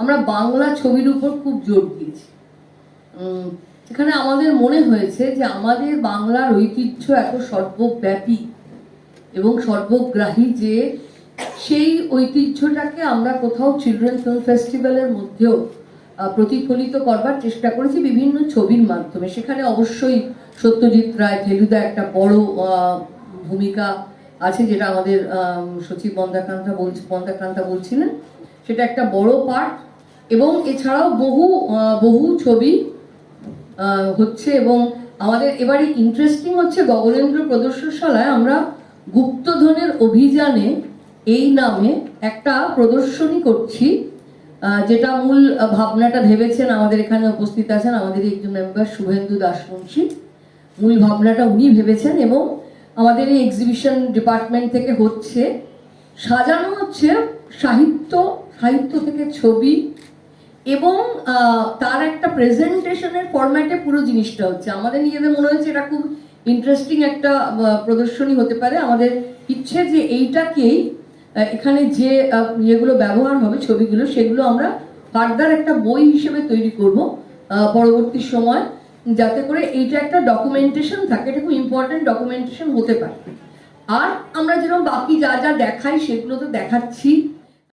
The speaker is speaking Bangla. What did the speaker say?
আমরা বাংলা ছবির উপর খুব জোর দিয়েছি। এখানে আমাদের মনে হয়েছে যে আমাদের বাংলার ঐতিহ্য এত সর্বব্যাপী এবং সর্বগ্রাহী যে সেই ঐতিহ্যটাকে আমরা কোথাও চিলড্রেন ফিল্ম ফেস্টিভ্যালের মধ্যেও প্রতিফলিত করবার চেষ্টা করেছি বিভিন্ন ছবির মাধ্যমে। সেখানে অবশ্যই সত্যজিৎ রায়, ফেলুদা একটা বড় ভূমিকা আছে যেটা আমাদের সচিব বন্দাকান্তা বলছে বন্দাকান্তা বলছিলেন। সেটা একটা বড় পার্ট এবং এছাড়াও বহু বহু ছবি হচ্ছে এবং আমাদের এবারে ইন্টারেস্টিং হচ্ছে গগনেন্দ্র প্রদর্শনশালায় আমরা গুপ্তধনের অভিযানে এই নামে একটা প্রদর্শনী করছি যেটা মূল ভাবনাটা ভেবেছেন আমাদের এখানে উপস্থিত আছেন আমাদের একজন মেম্বার শুভেন্দু দাসমুন্সী মূল ভাবনাটা উনি ভেবেছেন এবং আমাদের এই এক্সিবিশন ডিপার্টমেন্ট থেকে হচ্ছে সাজানো হচ্ছে সাহিত্য সাহিত্য থেকে ছবি এবং তার একটা প্রেজেন্টেশনের ফরম্যাটে পুরো জিনিসটা হচ্ছে। আমাদের নিজেদের মনে হয়েছে এটা খুব ইন্টারেস্টিং একটা প্রদর্শনী হতে পারে। আমাদের ইচ্ছে যে এইটাকেই এখানে যে ইয়েগুলো ব্যবহার হবে, ছবিগুলো, সেগুলো আমরা ফার্দার একটা বই হিসেবে তৈরি করব পরবর্তী সময়, যাতে করে এইটা একটা ডকুমেন্টেশন থাকে। এটা খুব ইম্পর্টেন্ট ডকুমেন্টেশন হতে পারে। আর আমরা যেরকম বাকি যা যা দেখাই, সেগুলো তো দেখাচ্ছি।